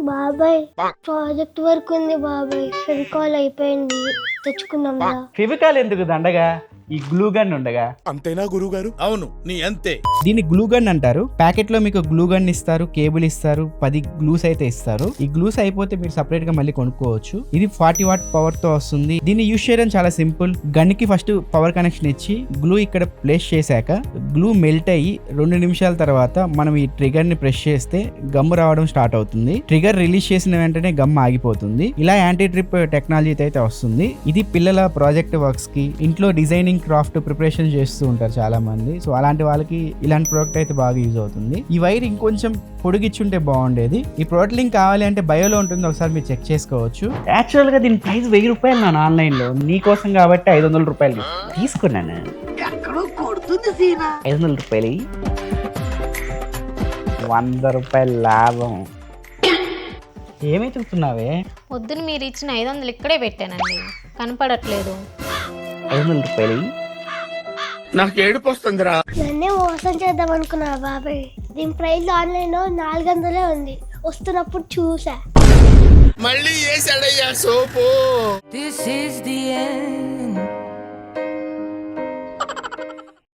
బాబాయ్ project work ఉంది బాబాయ్. ఫెవికాల్ అయిపోయింది. తెచ్చుకుందాం. ఫెవికాల్ ఎందుకు దండగా? ఈ గ్లూ గన్ ఉండగా? అంతేనా గురుగారు అవును నీ అంతే. దీన్ని గ్లూ గన్ అంటారు. ప్యాకెట్లో మీకు గ్లూ గన్ ఇస్తారు కేబుల్ ఇస్తారు పది గ్లూస్ అయితే ఇస్తారు. ఈ గ్లూస్ అయిపోతే మీరు సపరేట్గా మళ్ళీ కొనుక్కోవచ్చు. ఇది ఫార్టీ వాట్ పవర్తో వస్తుంది. దీన్ని యూజ్ చేయడం చాలా సింపుల్ గన్కి ఫస్ట్ పవర్ కనెక్షన్ ఇచ్చి గ్లూ ఇక్కడ ప్లేస్ చేశాక గ్లూ మెల్ట్ అయ్యి రెండు నిమిషాల తర్వాత మనం ఈ ట్రిగర్ని ప్రెస్ చేస్తే గమ్ రావడం స్టార్ట్ అవుతుంది. ట్రిగర్ రిలీజ్ చేసిన వెంటనే గమ్ ఆగిపోతుంది. ఇలా యాంటీ ట్రిప్ టెక్నాలజీ అయితే వస్తుంది. ఇది పిల్లల ప్రాజెక్ట్ వర్క్స్కి ఇంట్లో డిజైనింగ్ క్రాఫ్ట్ ప్రిపరేషన్ చేస్తూ ఉంటారు చాలా మంది సో అలాంటి వాళ్ళకి ఇలాంటి ప్రోడక్ట్ అయితే బాగా యూజ్ అవుతుంది. ఈ వైర్ ఇంకొంచెం పొడిగిచ్చుంటే బాగుండేది. ఈ ప్రోడక్ట్ లింక్ కావాలి అంటే బయోలో ఉంటుంది. ఒకసారి మీరు చెక్ చేసుకోవచ్చు. యాక్చువల్గా దీని ప్రైస్ వెయ్యి రూపాయలు నేను ఆన్లైన్లో నీ కోసం కాబట్టి ఐదు వందల రూపాయలు తీసుకున్నాను. ఐదు వందల రూపాయలు. వంద రూపాయల లాభం. ఏమై చూస్తున్నావే? పొద్దున మీరు ఇచ్చిన ఐదు వందలు ఇక్కడే పెట్టానండి. కనపడట్లేదు. ఐదు వందల రూపాయలు. నాకు ఏడుపు వస్తుందిరా. నన్నే మోసం చేద్దాం అనుకున్నా బాబాయ్? దీని ప్రైస్ ఆన్లైన్లో నాలుగు వందలే ఉంది. వస్తున్నప్పుడు చూసా. మళ్ళీ వేసాడయ్యా సోపు.